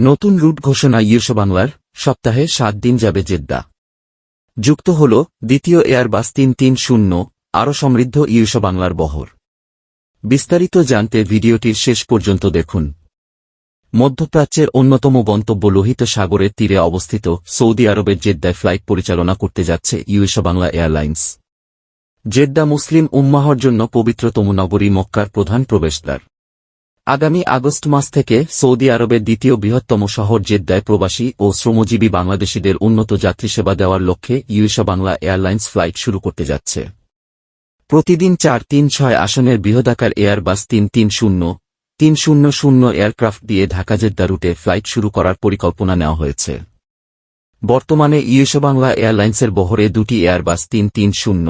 নতুন রুট ঘোষণা ইউসো বাংলার সপ্তাহে সাত দিন যাবে জেদ্দা। যুক্ত হল দ্বিতীয় এয়ারবাস তিন তিন শূন্য, আরও সমৃদ্ধ ইউসো বাংলার বহর। বিস্তারিত জানতে ভিডিওটির শেষ পর্যন্ত দেখুন। মধ্যপ্রাচ্যের অন্যতম গন্তব্য লোহিত সাগরের তীরে অবস্থিত সৌদি আরবের জেদ্দায় ফ্লাইট পরিচালনা করতে যাচ্ছে ইউএসও বাংলা এয়ারলাইন্স। জেদ্দা মুসলিম উম্মাহর জন্য পবিত্রতম নগরী মক্কার প্রধান প্রবেশদ্বার। আগামী আগস্ট মাস থেকে সৌদি আরবের দ্বিতীয় বৃহত্তম শহর জেদ্দায় প্রবাসী ও শ্রমজীবী বাংলাদেশিদের উন্নত যাত্রী সেবা দেওয়ার লক্ষ্যে ইউএসও বাংলা এয়ারলাইন্স ফ্লাইট শুরু করতে যাচ্ছে। প্রতিদিন চার তিন ছয় আসনের বৃহদাকার এয়ারবাস তিন তিন শূন্য তিন শূন্য শূন্য এয়ারক্রাফট দিয়ে ঢাকা জেদ্দা রুটে ফ্লাইট শুরু করার পরিকল্পনা নেওয়া হয়েছে। বর্তমানে ইউএসও বাংলা এয়ারলাইন্সের বহরে দুটি এয়ারবাস তিন তিন শূন্য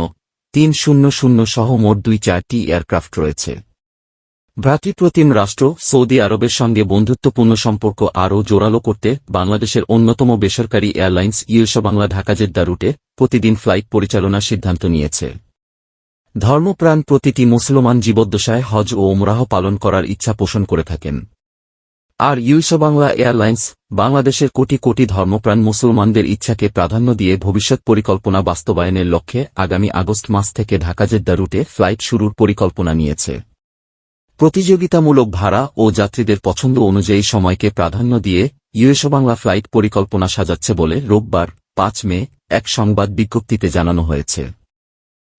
তিন শূন্য শূন্য সহ মোট দুই চারটি এয়ারক্রাফট রয়েছে। ভ্রাতৃপ্রতিম রাষ্ট্র সৌদি আরবের সঙ্গে বন্ধুত্বপূর্ণ সম্পর্ক আরও জোরালো করতে বাংলাদেশের অন্যতম বেসরকারি airlines US Bangla Dhaka Jeddah রুটে প্রতিদিন ফ্লাইট পরিচালনার সিদ্ধান্ত নিয়েছে। ধর্মপ্রাণ প্রতিটি মুসলমান জীবদ্দশায় হজ ও ওমরাহ পালন করার ইচ্ছা পোষণ করে থাকেন। আর ইউএসও বাংলা এয়ারলাইন্স বাংলাদেশের কোটি কোটি ধর্মপ্রাণ মুসলমানদের ইচ্ছাকে প্রাধান্য দিয়ে ভবিষ্যৎ পরিকল্পনা বাস্তবায়নের লক্ষ্যে আগামী আগস্ট মাস থেকে ঢাকা জেদ্দা রুটে ফ্লাইট শুরুর পরিকল্পনা নিয়েছে। প্রতিযোগিতামূলক ভাড়া ও যাত্রীদের পছন্দ অনুযায়ী সময়কে প্রাধান্য দিয়ে ইউএসও বাংলা ফ্লাইট পরিকল্পনা সাজাচ্ছে বলে রোববার পাঁচ মে এক সংবাদ বিজ্ঞপ্তিতে জানানো হয়েছে।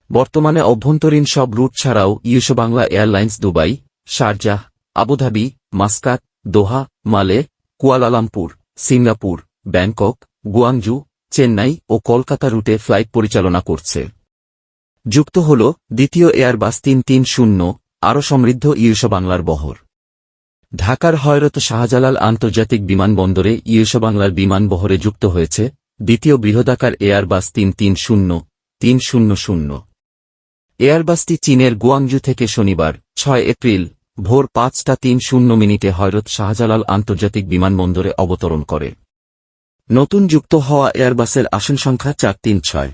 বর্তমানে অভ্যন্তরীণ সব রুট ছাড়াও US Bangla airlines Dubai, Sharjah, Abu Dhabi, Muscat, Doha, Male, Kuala Lumpur, Singapore, Bangkok, Guangzhou, Chennai ও কলকাতা রুটে ফ্লাইট পরিচালনা করছে। যুক্ত হল দ্বিতীয় এয়ারবাস তিন তিন শূন্য আরও সমৃদ্ধ ইউএসও বাংলার বহর। ঢাকার হয়রত শাহজালাল আন্তর্জাতিক বিমানবন্দরে ইউএসও বাংলার বিমান বহরে যুক্ত হয়েছে দ্বিতীয় বৃহদাকার এয়ারবাস তিন তিন শূন্য তিন শূন্য শূন্য। এয়ারবাসটি চীনের গুয়াংজু থেকে শনিবার, ছয় এপ্রিল, ভোর পাঁচটা তিন শূন্য মিনিটে হয়রত শাহজালাল আন্তর্জাতিক বিমানবন্দরে অবতরণ করে। নতুন যুক্ত হওয়া এয়ারবাসের আসন সংখ্যা চার তিন ছয়।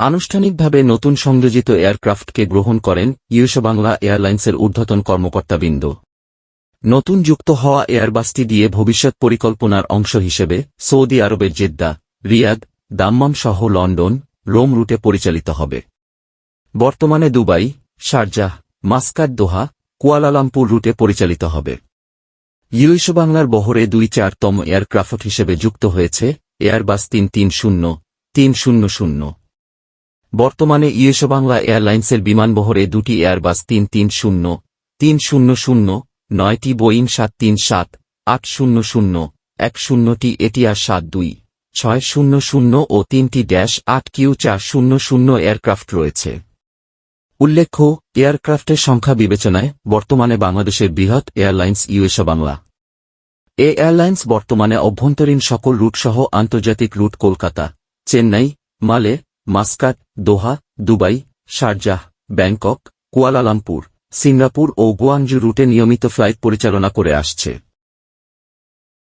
আনুষ্ঠানিকভাবে নতুন সংযোজিত এয়ারক্রাফটকে গ্রহণ করেন ইউএসও বাংলা এয়ারলাইন্সের ঊর্ধ্বতন কর্মকর্তাবৃন্দ। নতুন যুক্ত হওয়া এয়ারবাসটি দিয়ে ভবিষ্যৎ পরিকল্পনার অংশ হিসেবে সৌদি আরবের জেদ্দা, রিয়াদ, দাম্মাম সহ লন্ডন, রোম রুটে পরিচালিত হবে। বর্তমানে Dubai, Sharjah, Muscat Doha, Kuala Lumpur রুটে পরিচালিত হবে। ইউএসও বাংলার বহরে দুই চারতম এয়ারক্রাফট হিসেবে যুক্ত হয়েছে এয়ারবাস তিন তিন শূন্য তিন শূন্য শূন্য। বর্তমানে ইউএসও বাংলা এয়ারলাইন্সের বিমানবহরে দুটি এয়ারবাস তিন তিন শূন্য তিন শূন্য শূন্য, নয়টি বোয়িং সাত তিন সাত, আট শূন্য শূন্য, এক শূন্যটি এটিআর সাত দুই, ছয় শূন্য শূন্য ও তিনটি ড্যাশ আট কিউ চার শূন্য শূন্য এয়ারক্রাফট রয়েছে। উল্লেখ্য, এয়ারক্রাফটের সংখ্যা বিবেচনায় বর্তমানে বাংলাদেশের বৃহৎ এয়ারলাইন্স ইউএসও বাংলা। এ এয়ারলাইন্স বর্তমানে অভ্যন্তরীণ সকল রুটসহ আন্তর্জাতিক route Kolkata, Chennai, Male Muscat, Doha, Dubai, Sharjah, Bangkok, Kuala Lumpur, Singapore ও গুয়াংজু রুটে নিয়মিত ফ্লাইট পরিচালনা করে আসছে।